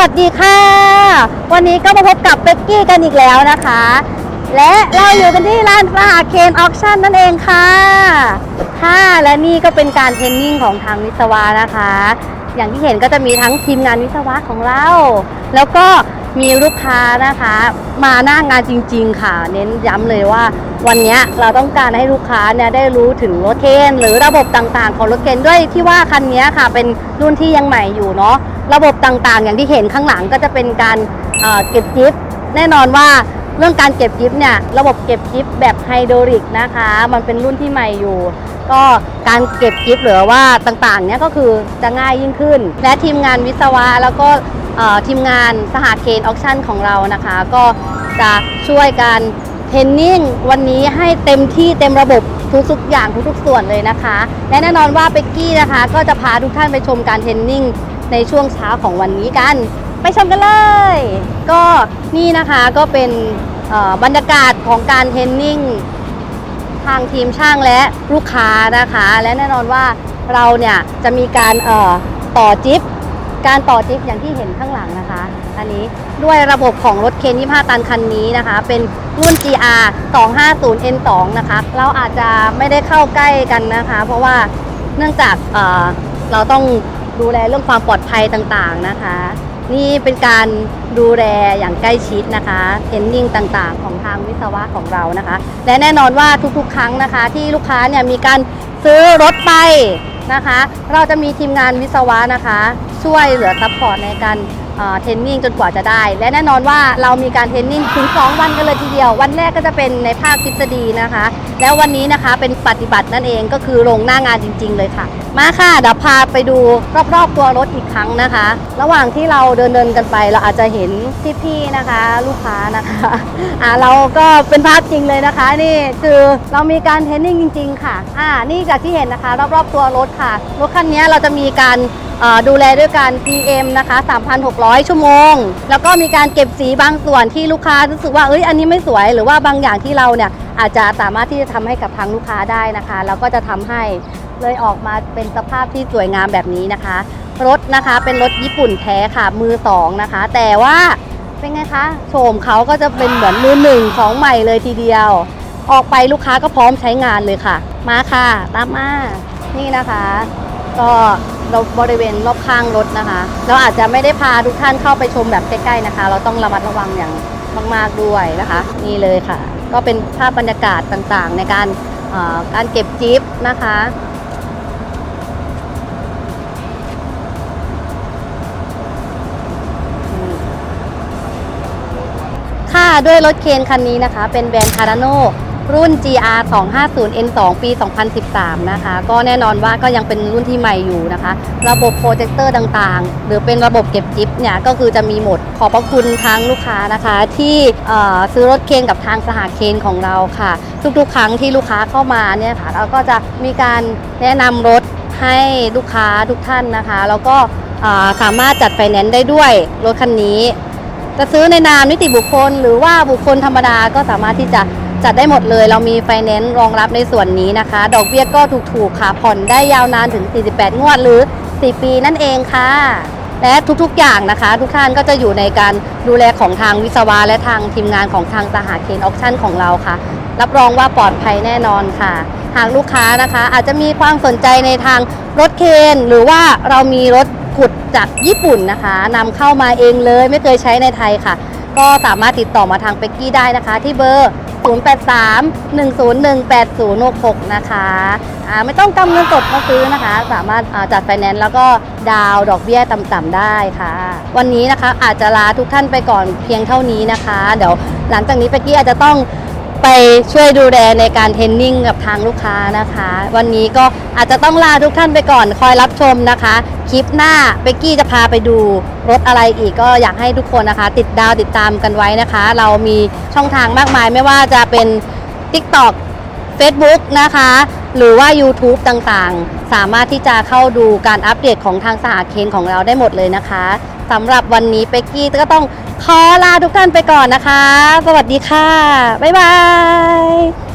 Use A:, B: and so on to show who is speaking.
A: วัสดีค่ะ วันนี้ก็มาพบกับเบ็กกี้กันอีกแล้วนะคะ และเราอยู่กันที่ร้านสหเคนออคชั่นนั่นเองค่ะ ค่ะ และนี่ก็เป็นการเทรนนิ่งของทางวิศวะนะคะ อย่างที่เห็นก็จะมีทั้งทีมงานวิศวะของเรา แล้วก็ มีลูกค้านะคะ มาหน้างานจริง ๆ ค่ะ เน้นย้ำเลยว่า วันนี้เราต้องการให้ลูกค้าเนี่ยได้รู้ถึงรถเคนหรือระบบต่างๆ ของรถเคนด้วยที่ว่าคันนี้ค่ะ เป็นรุ่นที่ยังใหม่อยู่เนาะระบบต่างๆ อย่างที่เห็นข้างหลังก็จะเป็นการเอ่อเก็บจิ๊บแน่นอนว่าเรื่องการเก็บจิ๊บเนี่ยระบบเก็บจิ๊บแบบไฮดรอลิกนะคะ มันเป็นรุ่นที่ใหม่อยู่ ก็การเก็บจิ๊บหรือว่าต่างๆเนี่ยก็คือจะง่ายยิ่งขึ้น และทีมงานวิศวะแล้วก็ทีมงานสหเคนออคชั่นของเรานะคะ ก็จะช่วยกันเทรนนิ่งวันนี้ให้เต็มที่เต็มระบบทุกๆอย่างทุกๆส่วนเลยนะคะ และแน่นอนว่าเป๊กกี้นะคะ ก็จะพาทุกท่านไปชมการเทรนนิ่งในช่วงเช้าของวันนี้กัน ไปชมกันเลย ก็นี่นะคะก็เป็นบรรยากาศของการเทรนนิ่ง ทางทีมช่างและลูกค้านะคะ และแน่นอนว่าเราเนี่ยจะมีการเอ่อต่อจิ๊บการต่อจิ๊บอย่างที่เห็นข้างหลังนะคะ อันนี้ด้วยระบบของรถเคน25 ตันคันนี้นะคะ เป็นรุ่น GR 250 N2 นะคะ เราอาจจะไม่ได้เข้าใกล้กันนะคะ เพราะว่าเนื่องจากเอ่อเราต้องดูแลเรื่องความปลอดภัยต่างๆนะคะ นี่เป็นการดูแลอย่างใกล้ชิดนะคะเทรนนิ่งต่างๆ ของทางวิศวะของเรานะคะ และแน่นอนว่าทุกๆ ครั้งนะคะ ที่ลูกค้าเนี่ยมีการซื้อรถไปนะคะ เราจะมีทีมงานวิศวะนะคะ ช่วยเหลือซัพพอร์ตในการเทรนนิ่งจนกว่าจะได้ และแน่นอนว่าเรามีการเทรนนิ่งถึง 2 วันกันเลยทีเดียว วันแรกก็จะเป็นในภาคทฤษฎีนะคะ แล้ววันนี้นะคะเป็นปฏิบัตินั่นเองก็คือลงหน้างานจริง ๆ เลยค่ะ มาค่ะเดี๋ยวพาไปดูรอบๆตัวรถอีกครั้งนะคะ ระหว่างที่เราเดินเดินๆกันไป เราอาจจะเห็นพี่ๆนะคะ ลูกค้านะคะอ่าเราก็เป็นภาพจริงเลยนะคะ นี่คือเรามีการเทรนนิ่งจริง ๆ ค่ะอ่านี่จากที่เห็นนะคะ รอบๆตัวรถค่ะรถคันนี้เราจะมีการดูแลด้วยการ PM นะคะ 3,600 ชั่วโมง แล้วก็มีการเก็บสีบางส่วนที่ลูกค้ารู้สึกว่า เอ้ย อันนี้ไม่สวย หรือว่าบางอย่างที่เราเนี่ย อาจจะสามารถที่จะทำให้กับทางลูกค้าได้นะคะเราก็จะทำให้เลยออกมาเป็นสภาพที่สวยงามแบบนี้นะคะ รถนะคะเป็นรถญี่ปุ่นแท้ค่ะมือสองนะคะ แต่ว่าเป็นไงคะโฉมเขาก็จะเป็นเหมือนมือหนึ่งของใหม่เลยทีเดียว ออกไปลูกค้าก็พร้อมใช้งานเลยค่ะ มาค่ะ ตามมานี่นะคะ ก็บริเวณรอบข้างรถนะคะ เราอาจจะไม่ได้พาทุกท่านเข้าไปชมแบบใกล้ๆนะคะ เราต้องระมัดระวังอย่าง มาก ๆ ด้วยนะคะ นี่เลยค่ะ ก็เป็นภาพบรรยากาศต่างๆ ในการการเก็บจิ๊บนะคะค่ะด้วยรถเคนคันนี้นะคะ เป็นแบรนด์คาร์โน รุ่น GR 250 N2 ปี 2013 นะคะ ก็แน่นอนว่าก็ยังเป็นรุ่นที่ใหม่อยู่นะคะ ระบบโปรเจคเตอร์ต่างๆ หรือเป็นระบบเก็บจิ๊บเนี่ย ก็คือจะมีหมด ขอบพระคุณทั้งลูกค้านะคะ ที่ซื้อรถเคนกับทางสหเคนของเราค่ะ ทุกๆ ครั้งที่ลูกค้าเข้ามาเนี่ยค่ะ เราก็จะมีการแนะนำรถให้ลูกค้าทุกท่านนะคะ แล้วก็สามารถจัดไฟแนนซ์ได้ด้วยรถคันนี้ จะซื้อในนามนิติบุคคล หรือว่าบุคคลธรรมดาก็สามารถที่จะ จัดได้หมดเลย เรามีไฟแนนซ์รองรับในส่วนนี้นะคะ ดอกเบี้ยก็ถูกๆค่ะผ่อนได้ยาวนานถึง 48 งวดหรือ 4 ปีนั่นเองค่ะ และทุกๆอย่างนะคะ ทุกท่านก็จะอยู่ในการดูแลของทางวิศวะและทางทีมงานของทางสหเคนออคชั่นของเราค่ะ รับรองว่าปลอดภัยแน่นอนค่ะ หากลูกค้านะคะอาจจะมีความสนใจในทางรถเคนหรือว่าเรามีรถขุดจากญี่ปุ่นนะคะนำเข้ามาเองเลยไม่เคยใช้ในไทยค่ะ ก็สามารถติดต่อมาทางเป็กกี้ได้นะคะ ที่เบอร์ 0831018066 นะคะอ่าไม่ต้องกำเงินสดมาซื้อนะคะ สามารถอ่าจัดไฟแนนซ์แล้วก็ดาวดอกเบี้ยต่ำๆได้ค่ะ วันนี้นะคะอาจจะลาทุกท่านไปก่อนเพียงเท่านี้นะคะ เดี๋ยวหลังจากนี้เป็กกี้อาจจะต้อง ไปช่วยดูแลในการเทรนนิ่งกับทางลูกค้านะคะ วันนี้ก็อาจจะต้องลาทุกท่านไปก่อนคอยรับชมนะคะ คลิปหน้าเบกกี้จะพาไปดูรถอะไรอีกก็อยากให้ทุกคนนะคะ ติดดาวติดตามกันไว้นะคะ เรามีช่องทางมากมายไม่ว่าจะเป็น TikTok Facebook นะคะ หรือว่า YouTube ต่างๆ สามารถที่จะเข้าดูการอัปเดตของทางสหเคนของเราได้หมดเลยนะคะสำหรับวันนี้เป๊กกี้ก็ต้อง ขอลาทุกท่านไปก่อนนะคะ สวัสดีค่ะ บ๊ายบาย